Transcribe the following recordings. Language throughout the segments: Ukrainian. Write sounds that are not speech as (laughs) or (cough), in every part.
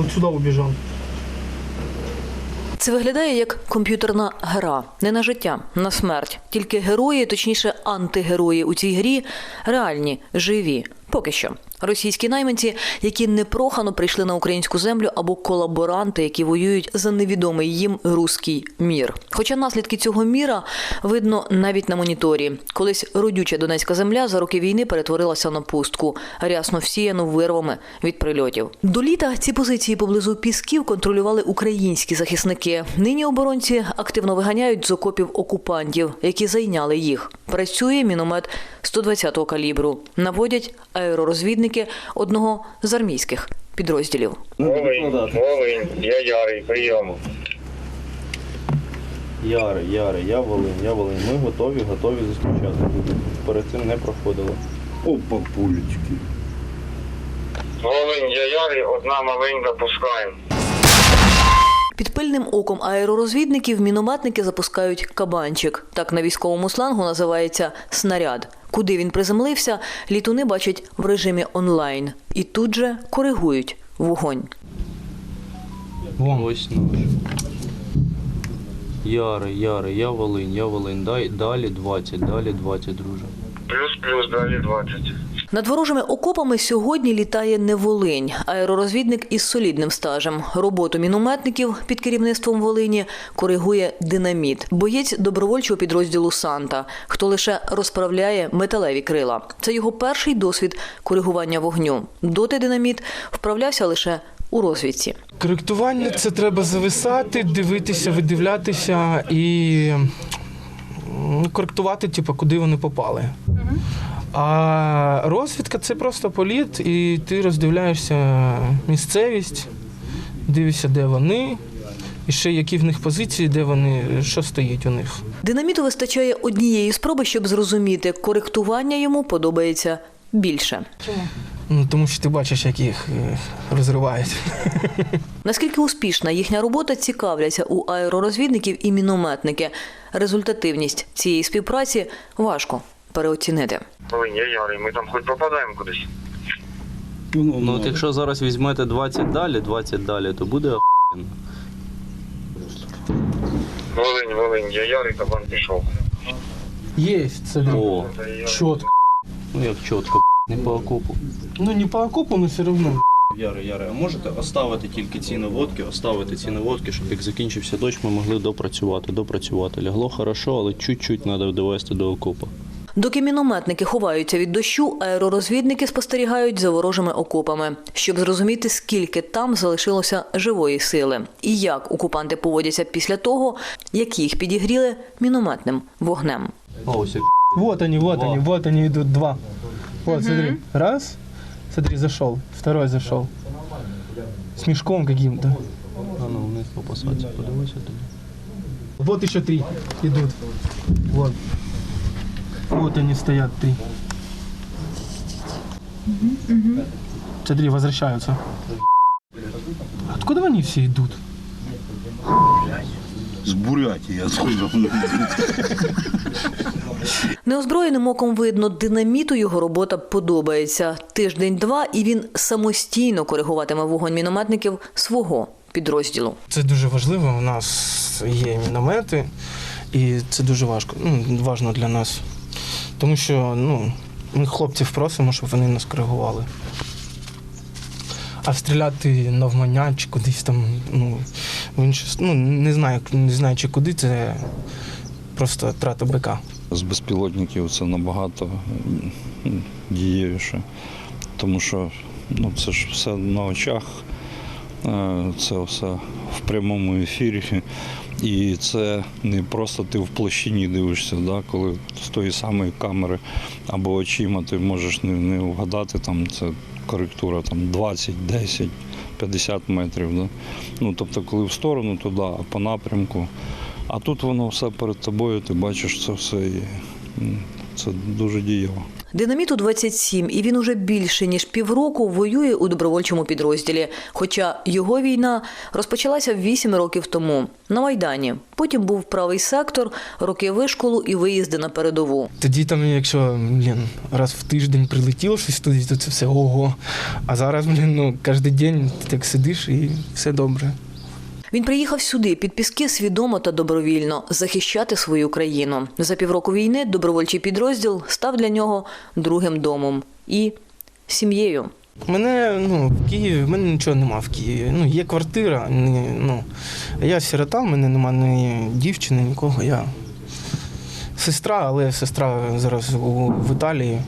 Вот сюда убежал. Це виглядає як комп'ютерна гра, не на життя, на смерть. Тільки герої, точніше, антигерої у цій грі реальні, живі. Поки що. Російські найманці, які непрохано прийшли на українську землю, або колаборанти, які воюють за невідомий їм руський мір. Хоча наслідки цього міра видно навіть на моніторі. Колись родюча донецька земля за роки війни перетворилася на пустку, рясно всіяну вирвами від прильотів. До літа ці позиції поблизу пісків контролювали українські захисники. Нині оборонці активно виганяють з окопів окупантів, які зайняли їх. Працює міномет 120-го калібру. Наводять аеророзвідники одного з армійських підрозділів. Волинь, Волинь, я Ярий, прийом. Яри, Яри, я Волинь, я Волинь. Ми готові, готові зустрічати. Перед цим не проходили. Опа, пулечки. Волинь, я Ярий, одна маленька пускаємо. Під пильним оком аеророзвідників мінометники запускають кабанчик. Так на військовому слангу називається снаряд. Куди він приземлився, літуни бачать в режимі онлайн і тут же коригують вогонь. Вон. Ось наш. Яри, Яри, я Волинь, я Волинь. Дай, далі 20, далі 20, друже. Плюс-плюс, далі 20. Над ворожими окопами сьогодні літає не Волинь, аеророзвідник із солідним стажем. Роботу мінометників під керівництвом Волині коригує динаміт, боєць добровольчого підрозділу Санта, хто лише розправляє металеві крила. Це його перший досвід коригування вогню. Доти динаміт вправлявся лише у розвідці. Коректування це треба зависати, дивитися, видивлятися і коректувати, типу, куди вони попали. А розвідка це просто політ, і ти роздивляєшся місцевість, дивишся, де вони, і ще які в них позиції, де вони, що стоїть у них. Динаміту вистачає однієї спроби, щоб зрозуміти, коректування йому подобається більше. Ну, тому що ти бачиш, як їх е, розривають. (laughs) Наскільки успішна їхня робота цікавляться у аеророзвідників і мінометники. Результативність цієї співпраці важко переоцінити. Волинь, я Ярий, ми там хоч попадаємо кудись. Ну от якщо зараз візьмете 20 далі, 20 далі, то буде охуєнно. Волинь, Волинь, я Ярий, кабан пішов. Є, це О, чітко. ну як чітко, не по окопу. Ну не по окопу, але все одно. Яри, Яри, а можете оставити тільки ці наводки, оставити ці наводки, щоб як закінчився дощ, ми могли допрацювати, допрацювати. Лягло хорошо, але чуть-чуть треба довести до окопу. Доки мінометники ховаються від дощу, аеророзвідники спостерігають за ворожими окопами, щоб зрозуміти, скільки там залишилося живої сили, і як окупанти поводяться після того, як їх підігріли мінометним вогнем. Ось Вот они, вот Два. они, вот они идут, два. Вот, смотри, раз, смотри, зашел, второй зашел. С мешком каким-то. а ну вниз по посадці, подивися туди. Вот еще три идут. Вот. Вот они стоят, три. Смотри, возвращаются. Откуда они все идут? С Бурятии откуда он Неозброєним оком видно, динаміту його робота подобається. Тиждень-два, і він самостійно коригуватиме вогонь мінометників свого підрозділу. Це дуже важливо. У нас є міномети, і це дуже важко. Ну, важно для нас. Тому що ну, ми хлопців просимо, щоб вони нас коригували. А стріляти навмання чи кудись там, ну, в інше, ну, не знаю, не знаю, чи куди, це просто трата БК. З безпілотників це набагато дієвіше, тому що ну, це ж все на очах, е, це все в прямому ефірі. І це не просто ти в площині дивишся, да, коли з тої самої камери або очима ти можеш не, не вгадати, там це коректура там, 20, 10, 50 метрів. Да. Ну, тобто, коли в сторону, то да, а по напрямку. А тут воно все перед тобою, ти бачиш це все і це дуже дієво. Динаміту 27, і він уже більше ніж півроку воює у добровольчому підрозділі. Хоча його війна розпочалася 8 років тому на майдані. Потім був правий сектор, роки вишколу і виїзди на передову. Тоді там, якщо блін, раз в тиждень прилетіло щось туди, то це все ого. А зараз, блін, ну кожен день ти так сидиш і все добре. Він приїхав сюди під піски свідомо та добровільно захищати свою країну. За півроку війни добровольчий підрозділ став для нього другим домом і сім'єю. Мене ну, в Києві, в мене нічого нема в Києві. Ну, є квартира, ні, ну, я сирота, в мене нема ні дівчини, нікого. Я сестра, але сестра зараз у, в Італії.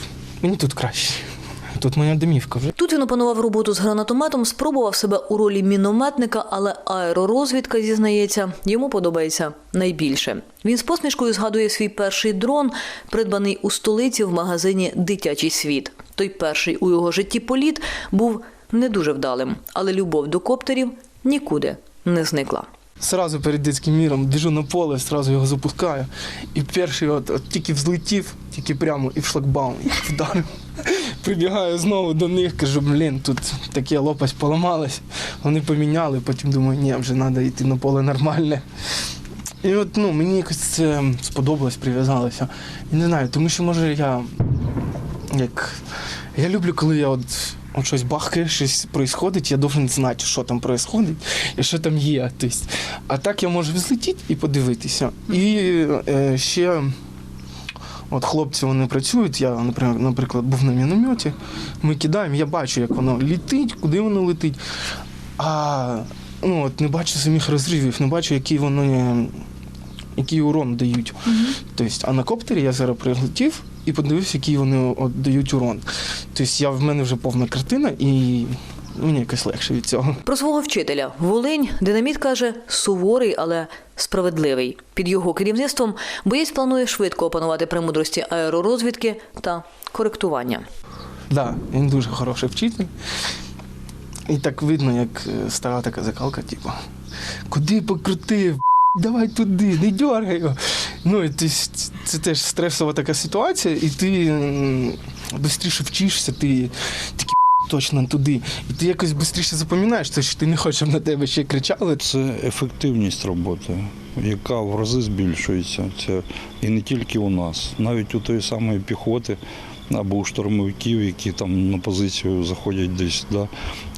Мені тут краще. Тут моя домівка вже. Тут він опанував роботу з гранатометом, спробував себе у ролі мінометника, але аеророзвідка зізнається, йому подобається найбільше. Він з посмішкою згадує свій перший дрон, придбаний у столиці в магазині Дитячий світ. Той перший у його житті політ був не дуже вдалим, але любов до коптерів нікуди не зникла. Сразу перед дитячим міром біжу на поле, сразу його запускаю. І перший от, от тільки взлетів, тільки прямо і в шлагбаум, і вдарив. Прибігаю знову до них, кажу, блін, тут таке лопасть поламалась. Вони поміняли, потім думаю, ні, вже треба йти на поле нормальне. І от ну, мені якось це сподобалось, прив'язалося. І не знаю, тому що може я як. Я люблю, коли я от, от щось бахкає, щось відбувається, я должен знати, що там відбувається і що там є. Тобто, а так я можу взлетіти і подивитися. І е, ще от хлопці вони працюють. Я, наприклад, наприклад, був на мінометі, ми кидаємо, я бачу, як воно літить, куди воно летить. А ну, от не бачу самих розривів, не бачу, які вони. Який урон дають. Тобто, а на коптері я зараз прилетів і подивився, який вони от, дають урон. Тобто я, в мене вже повна картина і мені якось легше від цього. Про свого вчителя Волинь динаміт каже суворий, але справедливий. Під його керівництвом боєць планує швидко опанувати премудрості аеророзвідки та коректування. Да, він дуже хороший вчитель. І так видно, як е, стара така закалка, типу, куди покрутив, давай туди, не дергай його. Ну, ти, це теж стресова така ситуація, і ти швидше вчишся, ти такий точно туди. І ти якось швидше запам'ятаєш, що ти не хочеш, щоб на тебе ще кричали. Це ефективність роботи, яка в рази збільшується. Це і не тільки у нас, навіть у тої самої піхоти або у штурмовиків, які там на позицію заходять десь, да,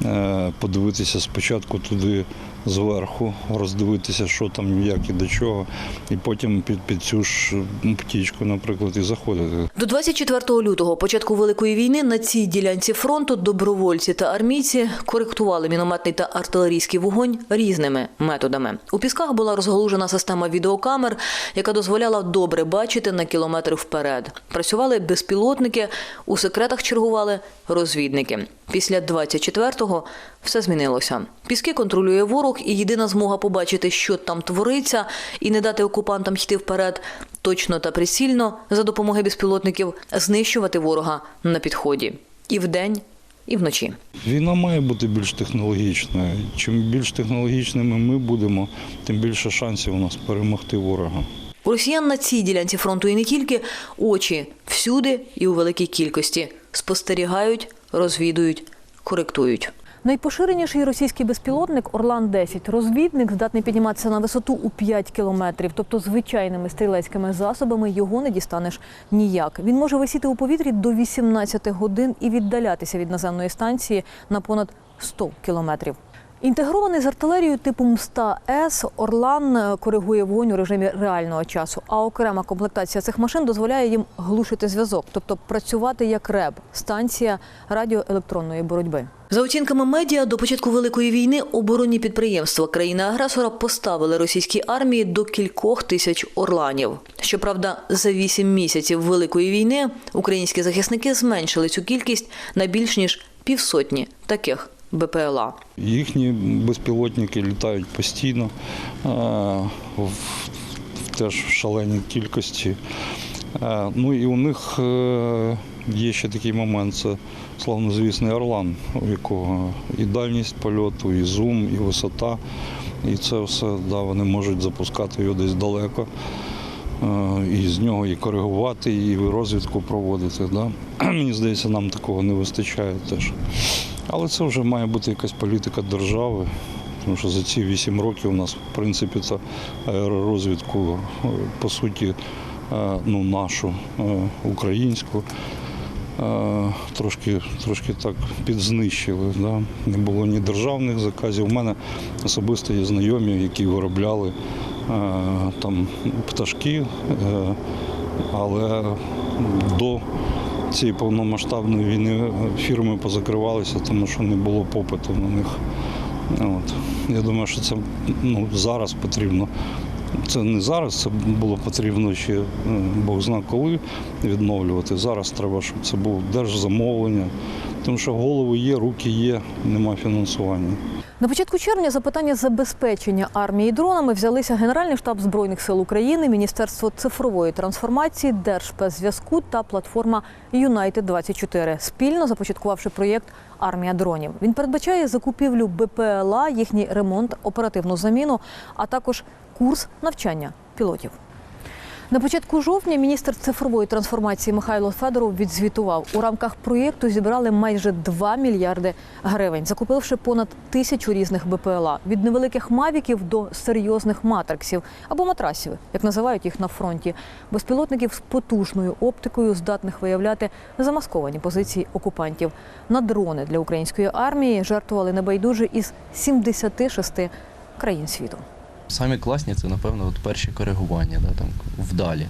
е, подивитися спочатку туди зверху, роздивитися, що там, як і до чого, і потім під, під цю ж птічку, наприклад, і заходити. До 24 лютого, початку Великої війни, на цій ділянці фронту добровольці та армійці коректували мінометний та артилерійський вогонь різними методами. У пісках була розгалужена система відеокамер, яка дозволяла добре бачити на кілометр вперед. Працювали безпілотники, у секретах чергували розвідники. Після 24-го все змінилося. Піски контролює ворог, і єдина змога побачити, що там твориться, і не дати окупантам йти вперед, точно та прицільно за допомогою безпілотників знищувати ворога на підході і вдень, і вночі. Війна має бути більш технологічною. Чим більш технологічними ми будемо, тим більше шансів у нас перемогти ворога. У росіян на цій ділянці фронту і не тільки очі всюди і у великій кількості спостерігають, розвідують, коректують. Найпоширеніший російський безпілотник Орлан-10. Розвідник здатний підніматися на висоту у 5 кілометрів. Тобто звичайними стрілецькими засобами його не дістанеш ніяк. Він може висіти у повітрі до 18 годин і віддалятися від наземної станції на понад 100 кілометрів. Інтегрований з артилерією типу МСТА-С, Орлан е, коригує вогонь у режимі реального часу. А окрема комплектація цих машин дозволяє їм глушити зв'язок, тобто працювати як РЕБ станція радіоелектронної боротьби. За оцінками медіа, до початку великої війни оборонні підприємства країни-агресора поставили російській армії до кількох тисяч орланів. Щоправда, за вісім місяців великої війни українські захисники зменшили цю кількість на більш ніж півсотні таких БПЛА. Їхні безпілотники літають постійно, е, в, теж в шаленій кількості. Е, Ну і у них е, є ще такий момент, це славнозвісний Орлан, у якого і дальність польоту, і зум, і висота. І це все да, вони можуть запускати його десь далеко. і з нього і коригувати, і розвідку проводити. Да? (clears throat) Мені здається, нам такого не вистачає теж. Але це вже має бути якась політика держави. Тому що за ці вісім років у нас, в принципі, то аеророзвідку, е, по суті, е, ну, нашу, е, українську, трошки, трошки так підзнищили. Да? Не було ні державних заказів. У мене особисто є знайомі, які виробляли там пташки, але до цієї повномасштабної війни фірми позакривалися, тому що не було попиту на них. От. Я думаю, що це ну, зараз потрібно. Це не зараз, це було потрібно ще е, Бог зна коли відновлювати. Зараз треба, щоб це було держзамовлення, тому що голови є, руки є, нема фінансування. На початку червня за питання забезпечення армії дронами взялися Генеральний штаб Збройних сил України, Міністерство цифрової трансформації, Держспецзв'язку та платформа Юнайтед 24 спільно започаткувавши проєкт Армія дронів. Він передбачає закупівлю БПЛА, їхній ремонт, оперативну заміну, а також курс навчання пілотів. На початку жовтня міністр цифрової трансформації Михайло Федоров відзвітував, у рамках проєкту зібрали майже 2 мільярди гривень, закупивши понад тисячу різних БПЛА від невеликих мавіків до серйозних матриксів або матрасів, як називають їх на фронті, безпілотників з потужною оптикою, здатних виявляти замасковані позиції окупантів. На дрони для української армії жертвували небайдужі із 76 країн світу. Самі класні це, напевно, от перші коригування, да, там, вдалі.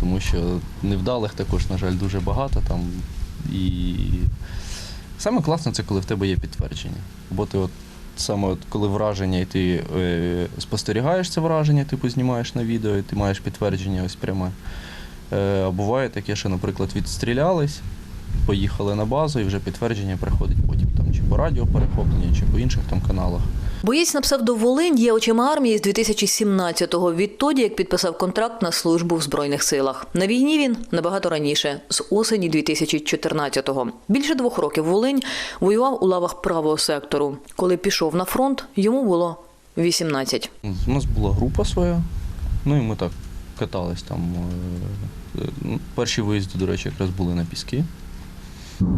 Тому що невдалих також, на жаль, дуже багато там. І саме класно це коли в тебе є підтвердження. Бо ти от саме от коли враження, і ти е, спостерігаєш це враження, типу знімаєш на відео, і ти маєш підтвердження ось пряме. Е, а буває таке, що, наприклад, відстрілялись, поїхали на базу, і вже підтвердження приходить потім там чи по радіо перехоплення, чи по інших там каналах. Боєць на псевдоволинь є очима армії з 2017-го, відтоді як підписав контракт на службу в збройних силах. На війні він набагато раніше, з осені 2014-го. Більше двох років Волинь воював у лавах правого сектору. Коли пішов на фронт, йому було 18. У нас була група своя, ну і ми так катались там. е, е, ну, Перші виїзди, до речі, якраз були на піски. (laughs)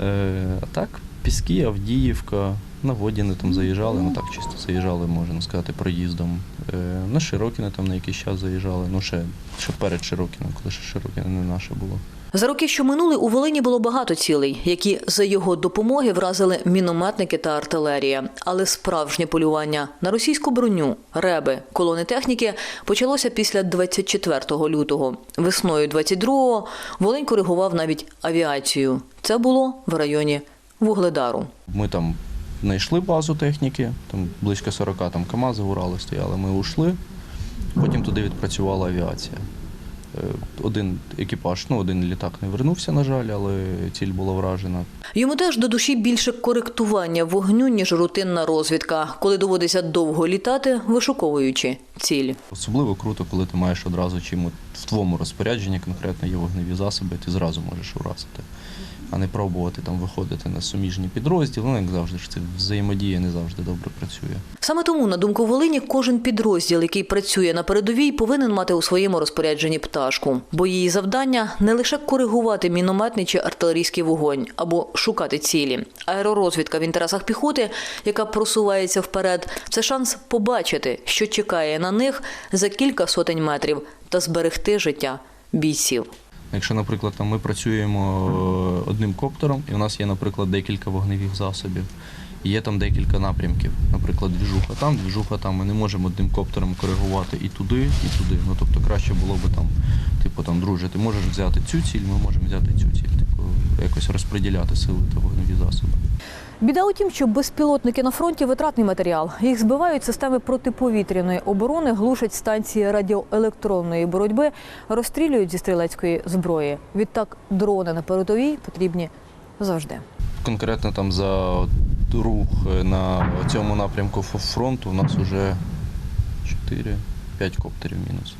Е, А так, піски, Авдіївка, на Водяни там заїжджали, ну так чисто заїжджали, можна сказати, проїздом. Е, На Широкіне там на якийсь час заїжджали, ну ще, ще перед Широкіним, коли ще Широкіне не наше було. За роки, що минули, у Волині було багато цілей, які за його допомоги вразили мінометники та артилерія. Але справжнє полювання на російську броню, реби, колони техніки почалося після 24 лютого. Весною 22-го Волинь коригував навіть авіацію. Це було в районі Вугледару. Ми там знайшли базу техніки, там близько 40 там КАМАЗи, Урали стояли, ми ушли. Потім туди відпрацювала авіація. Е, Один екіпаж, ну один літак не вернувся, на жаль, але ціль була вражена. Йому теж до душі більше коректування вогню, ніж рутинна розвідка, коли доводиться довго літати, вишуковуючи ціль. Особливо круто, коли ти маєш одразу чим в твоєму розпорядженні конкретно є вогневі засоби, ти зразу можеш уразити. А не пробувати там виходити на суміжні підрозділи. Ну, як завжди ж це взаємодія не завжди добре працює. Саме тому, на думку Волині, кожен підрозділ, який працює на передовій, повинен мати у своєму розпорядженні пташку, бо її завдання не лише коригувати мінометний чи артилерійський вогонь або шукати цілі. Аеророзвідка в інтересах піхоти, яка просувається вперед, це шанс побачити, що чекає на них за кілька сотень метрів, та зберегти життя бійців. Якщо, наприклад, там ми працюємо е, одним коптером, і у нас є, наприклад, декілька вогневих засобів, і є там декілька напрямків. Наприклад, двіжуха там, двіжуха там. Ми не можемо одним коптером коригувати і туди, і туди. Ну тобто краще було би там, типу, там, друже, ти можеш взяти цю ціль, ми можемо взяти цю ціль. Якось розподіляти сили та вогневі засоби. Біда у тім, що безпілотники на фронті витратний матеріал. Їх збивають системи протиповітряної оборони, глушать станції радіоелектронної боротьби, розстрілюють зі стрілецької зброї. Відтак дрони на передовій потрібні завжди. Конкретно там за рух на цьому напрямку фронту у нас вже 4-5 коптерів мінус.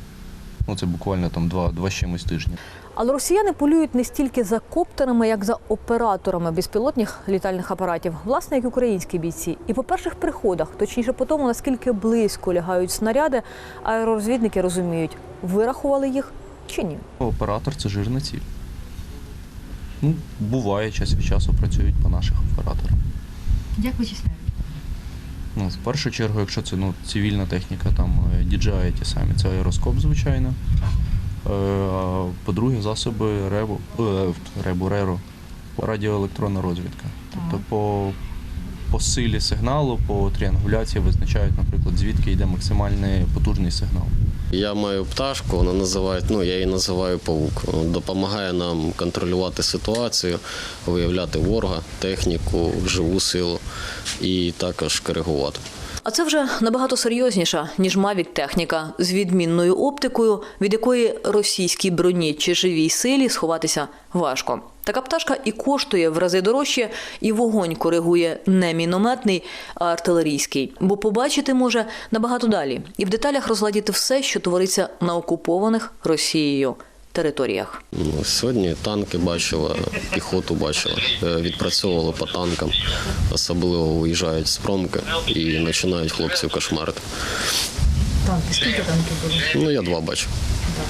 Ну це буквально там два, два з чимось тижні. Але росіяни полюють не стільки за коптерами, як за операторами безпілотних літальних апаратів, власне, як і українські бійці. І по перших приходах, точніше по тому, наскільки близько лягають снаряди, аеророзвідники розуміють, вирахували їх чи ні. Оператор це жирна ціль. Ну, буває, час від часу працюють по наших операторах. Як вичисляють? Ну, в першу чергу, якщо це ну, цивільна техніка, там е, DJI ті самі, це аероскоп, звичайно. Е, по-друге, засоби РЕБу, РЕБу, РЕРО, радіоелектронна розвідка. Тобто по, по силі сигналу, по тріангуляції визначають, наприклад, звідки йде максимальний потужний сигнал. Я маю пташку, вона називає, ну я її називаю павук. Допомагає нам контролювати ситуацію, виявляти ворога, техніку, живу силу і також коригувати. А це вже набагато серйозніша, ніж Мавік техніка з відмінною оптикою, від якої російській броні чи живій силі сховатися важко. Така пташка і коштує в рази дорожче, і вогонь коригує не мінометний, а артилерійський. Бо побачити може набагато далі і в деталях розгладіти все, що твориться на окупованих Росією територіях. Ну, сьогодні танки бачила, піхоту бачила, е, відпрацьовували по танкам, особливо виїжджають з промки і починають хлопців кошмарити. Танки, скільки танків було? Ну я два бачу.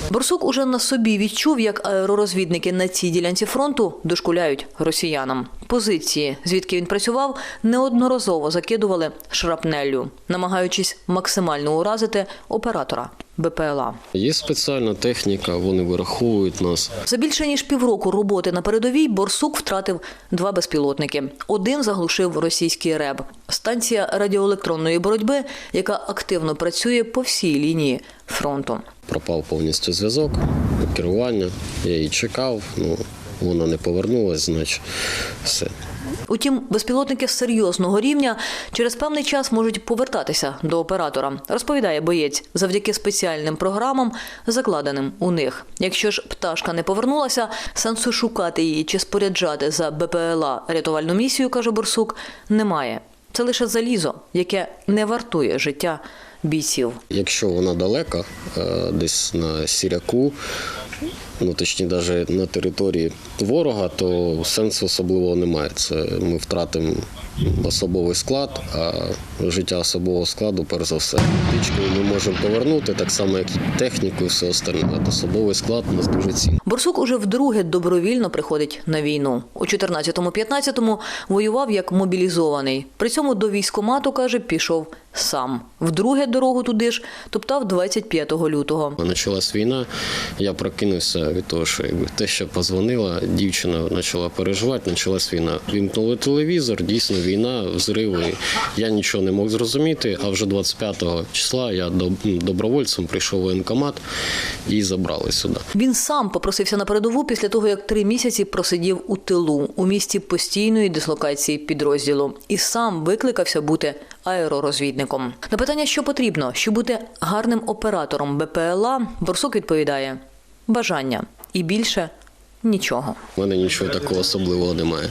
Борсук уже на собі відчув, як аеророзвідники на цій ділянці фронту дошкуляють росіянам. Позиції, звідки він працював, неодноразово закидували шрапнеллю, намагаючись максимально уразити оператора БПЛА. Є спеціальна техніка, вони вираховують нас. За більше ніж півроку роботи на передовій Борсук втратив два безпілотники. Один заглушив російський РЕБ – станція радіоелектронної боротьби, яка активно працює по всій лінії фронту. Пропав повністю зв'язок, керування. Я її чекав, ну вона не повернулась, значить все. Утім, безпілотники серйозного рівня через певний час можуть повертатися до оператора, розповідає боєць завдяки спеціальним програмам, закладеним у них. Якщо ж пташка не повернулася, сенсу шукати її чи споряджати за БПЛА рятувальну місію, каже Борсук, немає. Це лише залізо, яке не вартує життя бійців. Якщо вона далека, е, десь на сіряку, ну точніше, навіть на території ворога, то сенсу особливого немає. Це ми втратимо особовий склад, а життя особового складу, перш за все. Птичкою ми можемо повернути, так само, як і техніку і все остальне. А особовий склад у нас дуже цінний. Борсук уже вдруге добровільно приходить на війну. У 14-15 воював як мобілізований. При цьому до військкомату, каже, пішов сам. Вдруге дорогу туди ж топтав 25 лютого. Почалась війна, я прокинувся від того, що якби те, що позвонила, дівчина почала переживати, почалась війна. Вімкнули телевізор, дійсно війна, взриви. Я нічого не мог зрозуміти. А вже 25 числа я до- добровольцем прийшов воєнкомат і забрали сюди. Він сам попросився на передову після того, як три місяці просидів у тилу у місті постійної дислокації підрозділу, і сам викликався бути аеророзвідником. На питання, що потрібно, щоб бути гарним оператором БПЛА, Борсук відповідає: бажання і більше нічого. У мене нічого такого особливого немає.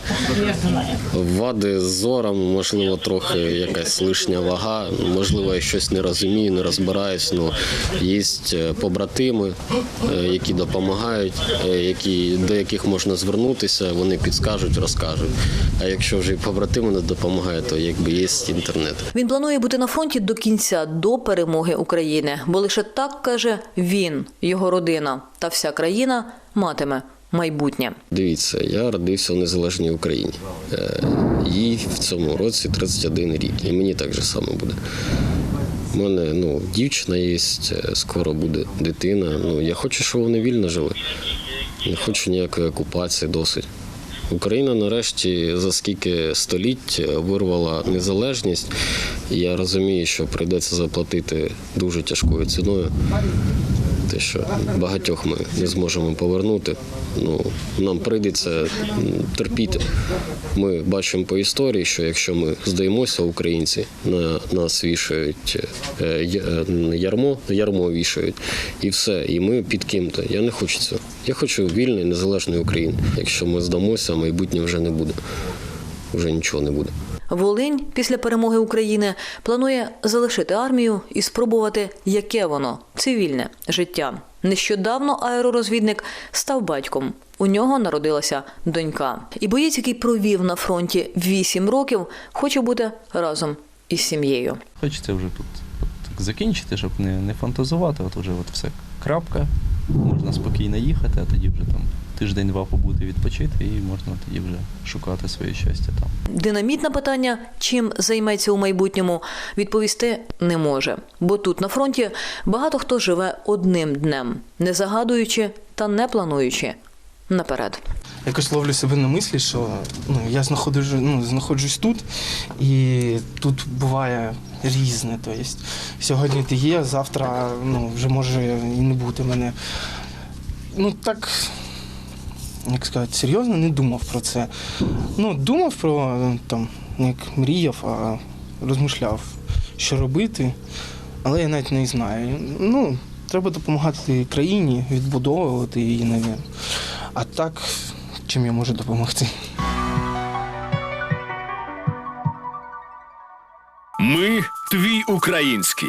Вади з зором, можливо, трохи якась лишня вага, можливо, я щось не розумію, не розбираюсь. Ну, є побратими, е, які допомагають, е, які, до яких можна звернутися, вони підскажуть, розкажуть. А якщо вже і побратими не допомагають, то якби є інтернет. Він планує бути на фронті до кінця, до перемоги України, бо лише так каже він, його родина та вся країна матиме майбутнє. Дивіться, я родився в незалежній Україні. Е, Їй в цьому році 31 рік, і мені так же само буде. У мене ну, дівчина є, е, скоро буде дитина. Ну, я хочу, щоб вони вільно жили. Не хочу ніякої окупації досить. Україна нарешті за скільки століть е, вирвала незалежність. І я розумію, що прийдеться заплатити дуже тяжкою ціною. Те, що багатьох ми не зможемо повернути. Ну, нам прийдеться терпіти. Ми бачимо по історії, що якщо ми здаємося, українці на нас вішають е, е, ярмо, ярмо вішають, і все. І ми під ким-то. Я не хочу цього. Я хочу вільної, незалежної України. Якщо ми здамося, майбутнє вже не буде. Вже нічого не буде. Волинь після перемоги України планує залишити армію і спробувати, яке воно цивільне життя. Нещодавно аеророзвідник став батьком. У нього народилася донька. І боєць, який провів на фронті 8 років, хоче бути разом із сім'єю. Хочеться вже тут закінчити, щоб не, не фантазувати. От вже от все крапка. Можна спокійно їхати, а тоді вже там тиждень-два побути відпочити і можна тоді вже шукати своє щастя там. Динамітне питання, чим займеться у майбутньому, відповісти не може. Бо тут на фронті багато хто живе одним днем, не загадуючи та не плануючи наперед. Якось ловлю себе на мислі, що ну, я знаходжусь, ну, знаходжусь тут, і тут буває різне. Тобто, сьогодні ти є, завтра ну, вже може і не бути мене. Ну так, як сказати, серйозно не думав про це. Ну, думав про там, як мріяв, а розмишляв, що робити, але я навіть не знаю. Ну, треба допомагати країні, відбудовувати її, навіть. А так, чим я можу допомогти? Ми твій український.